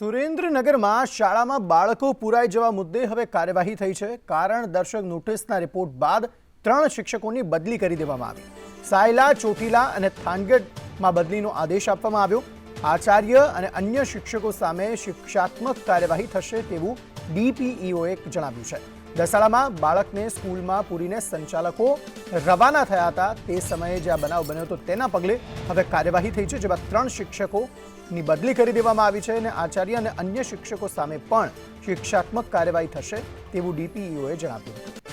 સુરેન્દ્રનગરમાં શાળામાં બાળકો પુરાઈ જવા મુદ્દે હવે કાર્યવાહી થઈ છે. કારણ દર્શક નોટિસના રિપોર્ટ બાદ ત્રણ શિક્ષકોની બદલી કરી દેવામાં આવી. સાયલા, ચોટીલા અને થાનગઢમાં બદલીનો આદેશ આપવામાં આવ્યો. આચાર્ય અને અન્ય શિક્ષકો સામે શિક્ષાત્મક કાર્યવાહી થશે તેવું ડીપીઈઓએ જણાવ્યું છે. દસાડામાં બાળકને સ્કૂલમાં પૂરીને સંચાલકો રવાના થયા હતા. તે સમયે જે આ બનાવ બન્યો હતો તેના પગલે હવે કાર્યવાહી થઈ છે, જેમાં ત્રણ શિક્ષકોની બદલી કરી દેવામાં આવી છે અને આચાર્ય અને અન્ય શિક્ષકો સામે પણ શિક્ષાત્મક કાર્યવાહી થશે તેવું ડીપીઈઓએ જણાવ્યું હતું.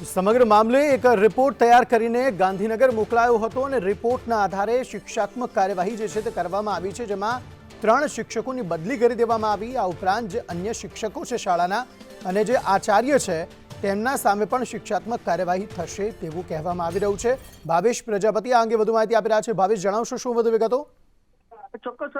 સમગ્ર મામલે એક રિપોર્ટ તૈયાર કરીને ગાંધીનગર મોકલાયો હતો અને રિપોર્ટના આધારે શિક્ષાત્મક કાર્યવાહી જે છે તે કરવામાં આવી છે, જેમાં ત્રણ શિક્ષકોની બદલી કરી દેવામાં આવી. આ ઉપરાંત જે અન્ય શિક્ષકો છે શાળાના અને જે આચાર્ય છે, તેમના સામે પણ શિક્ષાત્મક કાર્યવાહી થશે તેવું કહેવામાં આવી રહ્યું છે. ભાવેશ પ્રજાપતિ આ અંગે વધુ માહિતી આપી રહ્યા છે. ભાવેશ, જણાવશો શું વધુ વિગતો? ચોક્કસ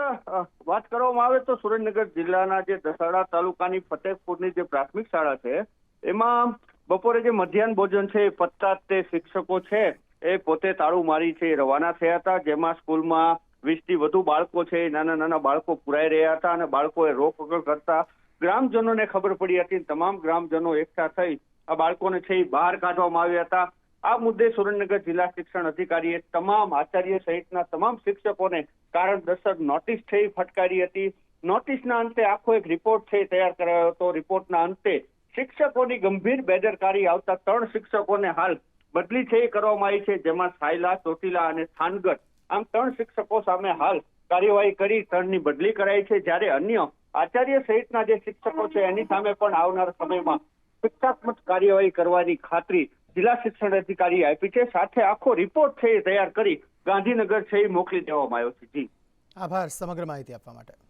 વાત કરવામાં આવે તો સુરેન્દ્રનગર જિલ્લાના જે દસાડા તાલુકાની ફતેહપુરની જે પ્રાથમિક શાળા છે, એમાં બપોરે જે મધ્યાહન ભોજન છે, એ પત્તા તે શિક્ષકો છે, એ પોતે તાળું મારી છે રવાના થયા હતા. જેમાં સ્કૂલમાં વીસથી વધુ બાળકો છે નાના નાના બાળકો પુરાઈ રહ્યા હતા અને બાળકોએ રોક વગર કરતા ગ્રામજનોને ખબર પડી હતી. તમામ ગ્રામજનો એકઠા થઈ આ બાળકોને છે બહાર કાઢવામાં આવ્યા હતા. આ મુદ્દે સુરેન્દ્રનગર જિલ્લા શિક્ષણ અધિકારીએ તમામ આચાર્ય સહિતના તમામ શિક્ષકોને કારણદર્શક નોટિસ થઈ ફટકારી હતી. નોટિસના અંતે આખો એક રિપોર્ટ છે તૈયાર કરાયો હતો. રિપોર્ટના અંતે શિક્ષકોની ગંભીર બેદરકારી આવતા ત્રણ શિક્ષકોને હાલ બદલી છે એ કરવામાં આવી છે, જેમાં સાયલા, ચોટીલા અને થાનગઢ. આમ ત્રણ શિક્ષકો સામે હાલ કાર્યવાહી કરી ત્રણની બદલી કરાઈ છે. જ્યારે અન્ય આચાર્ય સહિતના જે શિક્ષકો છે, એની સામે પણ આવનાર સમયમાં શિક્ષાત્મક કાર્યવાહી કરવાની ખાતરી જિલ્લા શિક્ષણ અધિકારી આપી છે. સાથે આખો રિપોર્ટ છે એ તૈયાર કરી ગાંધીનગર છે એ મોકલી દેવામાં આવ્યો છે. જી. આભાર, સમગ્ર માહિતી આપવા માટે.